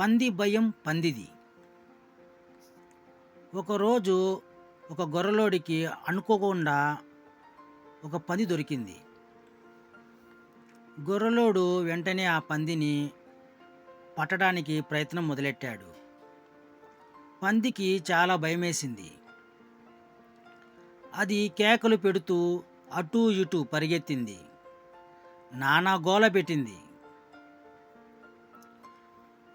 పంది భయం పందిది. ఒకరోజు ఒక గొర్రెలోడికి అనుకోకుండా ఒక పంది దొరికింది. గొర్రెలోడు వెంటనే ఆ పందిని పట్టడానికి ప్రయత్నం మొదలెట్టాడు. పందికి చాలా భయమేసింది. అది కేకలు పెడుతూ అటూ ఇటూ పరిగెత్తింది. నానా గోల పెట్టింది.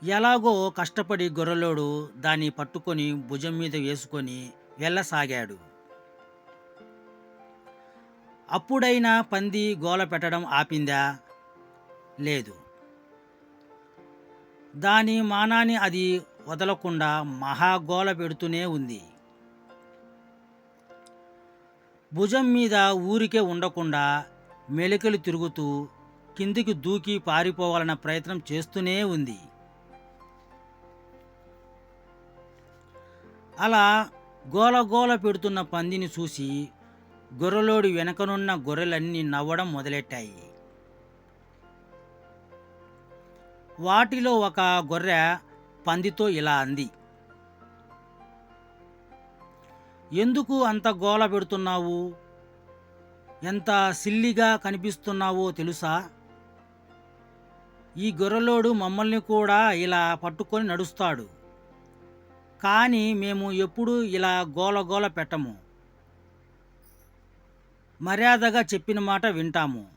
ఎలాగో కష్టపడి గొర్రెలోడు దాన్ని పట్టుకొని భుజం మీద వేసుకొని వెళ్ళసాగాడు. అప్పుడైనా పంది గోల పెట్టడం ఆపిందా? లేదు. దాని మానాన్ని అది వదలకుండా మహాగోల పెడుతూనే ఉంది. భుజం మీద ఊరికే ఉండకుండా మెలికలు తిరుగుతూ కిందికి దూకి పారిపోవాలన్న ప్రయత్నం చేస్తూనే ఉంది. అలా గోల గోల పెడుతున్న పందిని చూసి గొర్రెలోడి వెనకనున్న గొర్రెలన్నీ నవ్వడం మొదలెట్టాయి. వాటిలో ఒక గొర్రె పందితో ఇలా అంది ఎందుకు అంత గోల పెడుతున్నావు? ఎంత సిల్లిగా కనిపిస్తున్నావో తెలుసా? ఈ గొర్రెలోడు మమ్మల్ని కూడా ఇలా పట్టుకొని నడుస్తాడు. కానీ మేము ఎప్పుడూ ఇలా గోల గోల పెట్టము. మర్యాదగా చెప్పిన మాట వింటాము.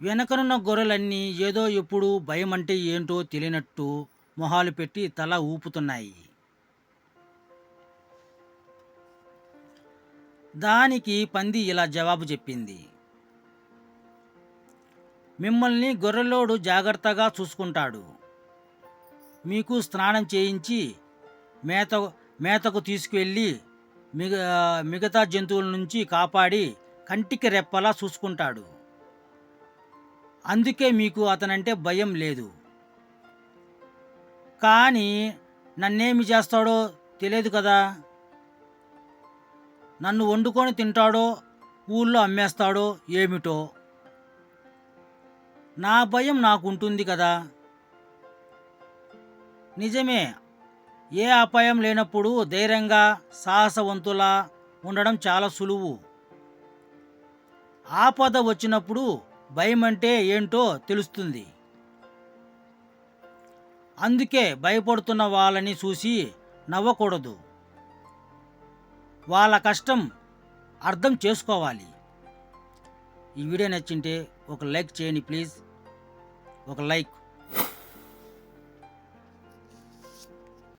వెనకనున్న గొర్రెలన్నీ ఏదో ఎప్పుడు భయం అంటే ఏంటో తెలియనట్టు మొహాలు పెట్టి తల ఊపుతున్నాయి. దానికి పంది ఇలా జవాబు చెప్పింది. మిమ్మల్ని గొర్రెలోడు జాగ్రత్తగా చూసుకుంటాడు. మీకు స్నానం చేయించి మేత మేతకు తీసుకువెళ్ళి మిగ మిగతా జంతువుల నుంచి కాపాడి కంటికి రెప్పలా చూసుకుంటాడు. అందుకే మీకు అతనంటే భయం లేదు. కానీ నన్నేమి చేస్తాడో తెలియదు కదా? నన్ను వండుకొని తింటాడో ఊళ్ళో అమ్మేస్తాడో ఏమిటో? నా భయం నాకుంటుంది కదా? నిజమే ఏ అపాయం లేనప్పుడు ధైర్యంగా సాహసవంతులా ఉండడం చాలా సులువు. ఆపద వచ్చినప్పుడు భయం అంటే ఏంటో తెలుస్తుంది. అందుకే భయపడుతున్న వాళ్ళని చూసి నవ్వకూడదు. వాళ్ళ కష్టం అర్థం చేసుకోవాలి. ఈ వీడియో నచ్చింటే ఒక లైక్ చేయండి ప్లీజ్. ఒక లైక్.